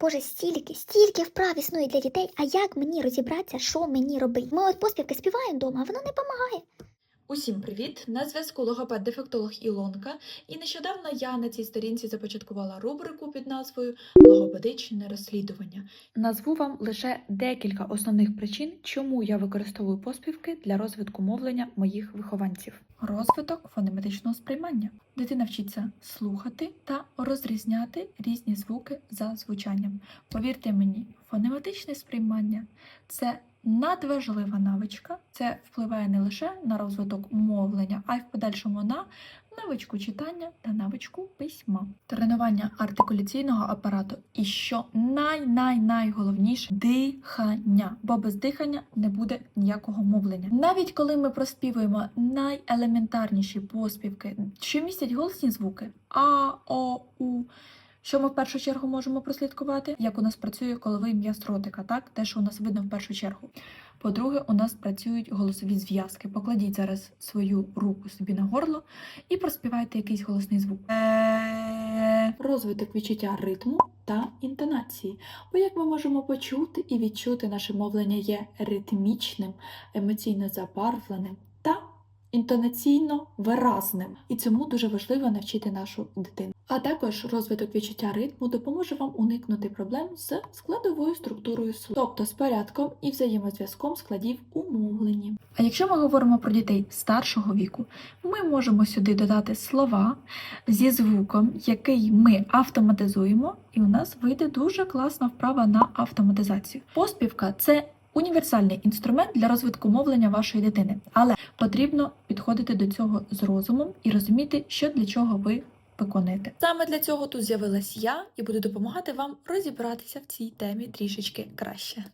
Боже, стільки, стільки вправ існує для дітей. А як мені розібратися, що мені робити? Ми от поспівки співаємо вдома, а воно не допомагає. Усім привіт! На зв'язку логопед-дефектолог Ілонка. І нещодавно я на цій сторінці започаткувала рубрику під назвою Логопедичне розслідування. Назву вам лише декілька основних причин, чому я використовую поспівки для розвитку мовлення моїх вихованців. Розвиток фонематичного сприймання. Дитина вчиться слухати та розрізняти різні звуки за звучанням. Повірте мені, фонематичне сприймання це надважлива навичка. Це впливає не лише на розвиток мовлення, а й в подальшому на навичку читання та навичку письма. Тренування артикуляційного апарату і що най-най-найголовніше дихання, бо без дихання не буде ніякого мовлення. Навіть коли ми проспівуємо найелементарніші поспівки, що містять голосні звуки А, О, У. Що ми в першу чергу можемо прослідкувати, як у нас працює коловий м'яз ротика, так те, що у нас видно в першу чергу. По-друге, у нас працюють голосові зв'язки. Покладіть зараз свою руку собі на горло і проспівайте якийсь голосний звук. Е. Розвиток відчуття ритму та інтонації. Бо як ми можемо почути і відчути, наше мовлення є ритмічним, емоційно забарвленим інтонаційно виразним. І цьому дуже важливо навчити нашу дитину. А також розвиток відчуття ритму допоможе вам уникнути проблем з складовою структурою слова, тобто з порядком і взаємозв'язком складів у мовленні. А якщо ми говоримо про дітей старшого віку, ми можемо сюди додати слова зі звуком, який ми автоматизуємо, і у нас вийде дуже класна вправа на автоматизацію. Поспівка це універсальний інструмент для розвитку мовлення вашої дитини, але потрібно підходити до цього з розумом і розуміти, що для чого ви виконуєте. Саме для цього тут з'явилась я і буду допомагати вам розібратися в цій темі трішечки краще.